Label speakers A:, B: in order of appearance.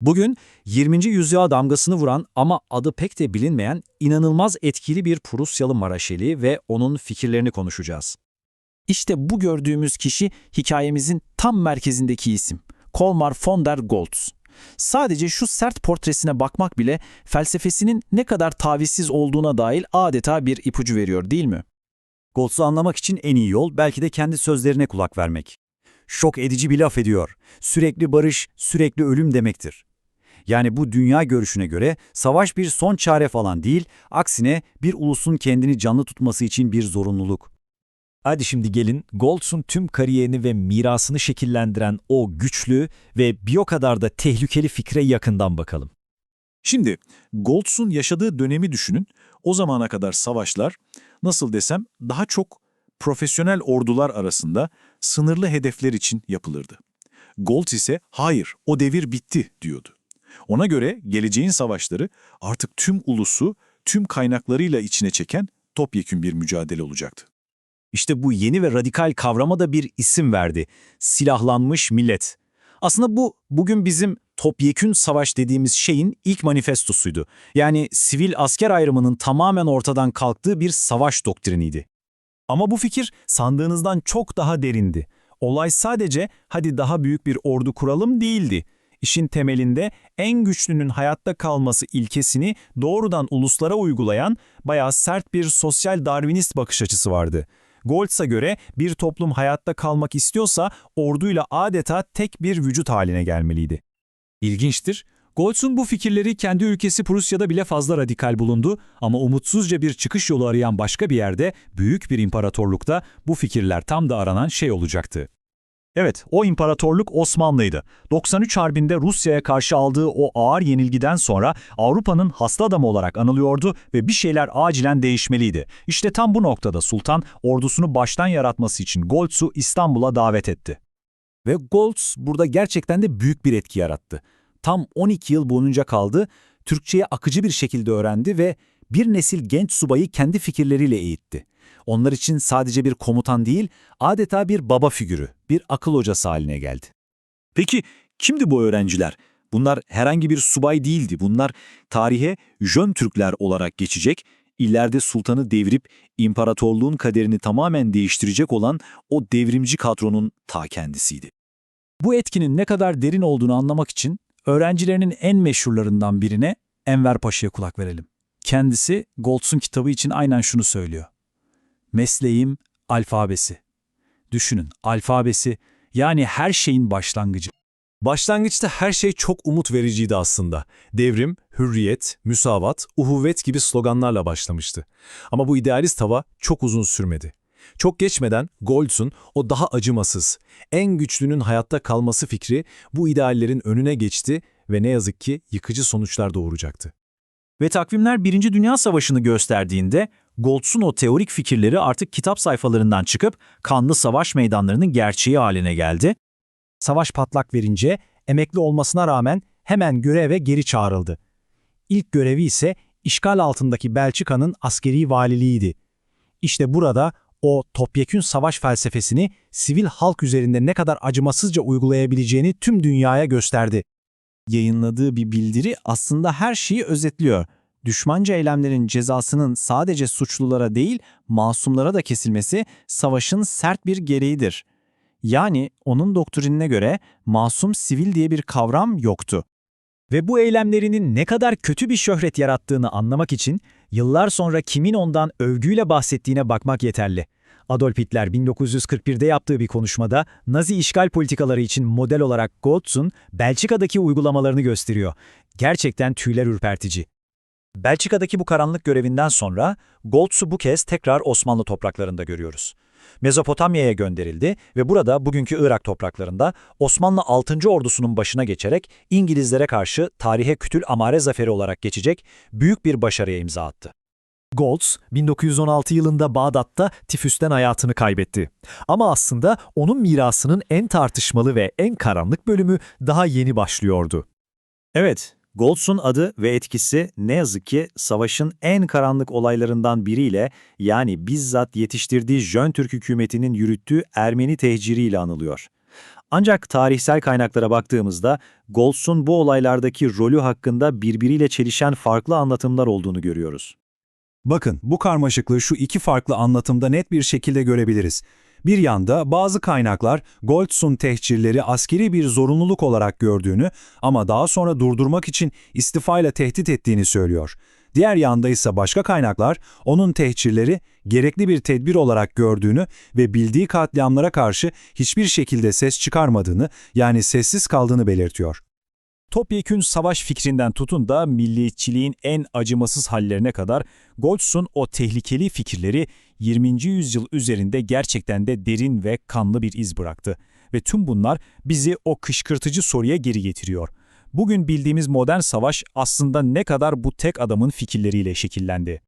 A: Bugün 20. yüzyıla damgasını vuran ama adı pek de bilinmeyen inanılmaz etkili bir Prusyalı Maraşeli ve onun fikirlerini konuşacağız.
B: İşte bu gördüğümüz kişi hikayemizin tam merkezindeki isim. Kolmar von der Goltz. Sadece şu sert portresine bakmak bile felsefesinin ne kadar tavizsiz olduğuna dair adeta bir ipucu veriyor değil mi?
A: Goltz'u anlamak için en iyi yol belki de kendi sözlerine kulak vermek. Şok edici bir laf ediyor. Sürekli barış, sürekli ölüm demektir. Yani bu dünya görüşüne göre savaş bir son çare falan değil, aksine bir ulusun kendini canlı tutması için bir zorunluluk.
C: Hadi şimdi gelin Goltz'un tüm kariyerini ve mirasını şekillendiren o güçlü ve bir o kadar da tehlikeli fikre yakından bakalım.
D: Şimdi Goltz'un yaşadığı dönemi düşünün. O zamana kadar savaşlar nasıl desem daha çok profesyonel ordular arasında sınırlı hedefler için yapılırdı. Goltz ise hayır o devir bitti diyordu. Ona göre geleceğin savaşları artık tüm ulusu tüm kaynaklarıyla içine çeken topyekün bir mücadele olacaktı.
A: İşte bu yeni ve radikal kavrama da bir isim verdi. Silahlanmış millet. Aslında bu bugün bizim topyekün savaş dediğimiz şeyin ilk manifestosuydu. Yani sivil asker ayrımının tamamen ortadan kalktığı bir savaş doktriniydi.
C: Ama bu fikir sandığınızdan çok daha derindi. Olay sadece hadi daha büyük bir ordu kuralım değildi. İşin temelinde en güçlünün hayatta kalması ilkesini doğrudan uluslara uygulayan bayağı sert bir sosyal darwinist bakış açısı vardı. Goltz'a göre bir toplum hayatta kalmak istiyorsa orduyla adeta tek bir vücut haline gelmeliydi.
E: İlginçtir. Goltz'un bu fikirleri kendi ülkesi Prusya'da bile fazla radikal bulundu ama umutsuzca bir çıkış yolu arayan başka bir yerde, büyük bir imparatorlukta bu fikirler tam da aranan şey olacaktı.
A: Evet, o imparatorluk Osmanlı'ydı. 93 Harbi'nde Rusya'ya karşı aldığı o ağır yenilgiden sonra Avrupa'nın hasta adamı olarak anılıyordu ve bir şeyler acilen değişmeliydi. İşte tam bu noktada Sultan ordusunu baştan yaratması için Goltz'u İstanbul'a davet etti. Ve Goltz burada gerçekten de büyük bir etki yarattı. Tam 12 yıl boyunca kaldı, Türkçeyi akıcı bir şekilde öğrendi ve bir nesil genç subayı kendi fikirleriyle eğitti. Onlar için sadece bir komutan değil, adeta bir baba figürü, bir akıl hocası haline geldi. Peki kimdi bu öğrenciler? Bunlar herhangi bir subay değildi. Bunlar tarihe Jön Türkler olarak geçecek, ileride sultanı devirip imparatorluğun kaderini tamamen değiştirecek olan o devrimci kadronun ta kendisiydi. Bu etkinin ne kadar derin olduğunu anlamak için öğrencilerinin en meşhurlarından birine Enver Paşa'ya kulak verelim. Kendisi Goltz'un kitabı için aynen şunu söylüyor. Mesleğim alfabesi. Düşünün, alfabesi yani her şeyin başlangıcı.
F: Başlangıçta her şey çok umut vericiydi aslında. Devrim, hürriyet, müsavat, uhuvvet gibi sloganlarla başlamıştı. Ama bu idealist hava çok uzun sürmedi. Çok geçmeden Goltz'un o daha acımasız, en güçlünün hayatta kalması fikri bu ideallerin önüne geçti ve ne yazık ki yıkıcı sonuçlar doğuracaktı.
A: Ve takvimler Birinci Dünya Savaşı'nı gösterdiğinde Goltz'un o teorik fikirleri artık kitap sayfalarından çıkıp kanlı savaş meydanlarının gerçeği haline geldi.
G: Savaş patlak verince emekli olmasına rağmen hemen göreve geri çağrıldı. İlk görevi ise işgal altındaki Belçika'nın askeri valiliğiydi. İşte burada o topyekün savaş felsefesini sivil halk üzerinde ne kadar acımasızca uygulayabileceğini tüm dünyaya gösterdi.
B: Yayınladığı bir bildiri aslında her şeyi özetliyor. Düşmanca eylemlerin cezasının sadece suçlulara değil, masumlara da kesilmesi savaşın sert bir gereğidir. Yani onun doktrinine göre masum sivil diye bir kavram yoktu.
C: Ve bu eylemlerinin ne kadar kötü bir şöhret yarattığını anlamak için yıllar sonra kimin ondan övgüyle bahsettiğine bakmak yeterli. Adolf Hitler 1941'de yaptığı bir konuşmada Nazi işgal politikaları için model olarak Goltz'un Belçika'daki uygulamalarını gösteriyor. Gerçekten tüyler ürpertici.
A: Belçika'daki bu karanlık görevinden sonra Goltz'u bu kez tekrar Osmanlı topraklarında görüyoruz. Mezopotamya'ya gönderildi ve burada bugünkü Irak topraklarında Osmanlı 6. ordusunun başına geçerek İngilizlere karşı tarihe kütül amare zaferi olarak geçecek büyük bir başarıya imza attı.
C: Goltz, 1916 yılında Bağdat'ta tifüsten hayatını kaybetti. Ama aslında onun mirasının en tartışmalı ve en karanlık bölümü daha yeni başlıyordu.
A: Evet, Goltz'un adı ve etkisi ne yazık ki savaşın en karanlık olaylarından biriyle yani bizzat yetiştirdiği Jön Türk hükümetinin yürüttüğü Ermeni tehciriyle anılıyor.
B: Ancak tarihsel kaynaklara baktığımızda Goltz'un bu olaylardaki rolü hakkında birbiriyle çelişen farklı anlatımlar olduğunu görüyoruz.
C: Bakın bu karmaşıklığı şu iki farklı anlatımda net bir şekilde görebiliriz. Bir yanda bazı kaynaklar Goltz'un tehcirleri askeri bir zorunluluk olarak gördüğünü ama daha sonra durdurmak için istifayla tehdit ettiğini söylüyor. Diğer yanda ise başka kaynaklar onun tehcirleri gerekli bir tedbir olarak gördüğünü ve bildiği katliamlara karşı hiçbir şekilde ses çıkarmadığını yani sessiz kaldığını belirtiyor.
A: Topyekün savaş fikrinden tutun da milliyetçiliğin en acımasız hallerine kadar Goltz'un o tehlikeli fikirleri 20. yüzyıl üzerinde gerçekten de derin ve kanlı bir iz bıraktı. Ve tüm bunlar bizi o kışkırtıcı soruya geri getiriyor. Bugün bildiğimiz modern savaş aslında ne kadar bu tek adamın fikirleriyle şekillendi?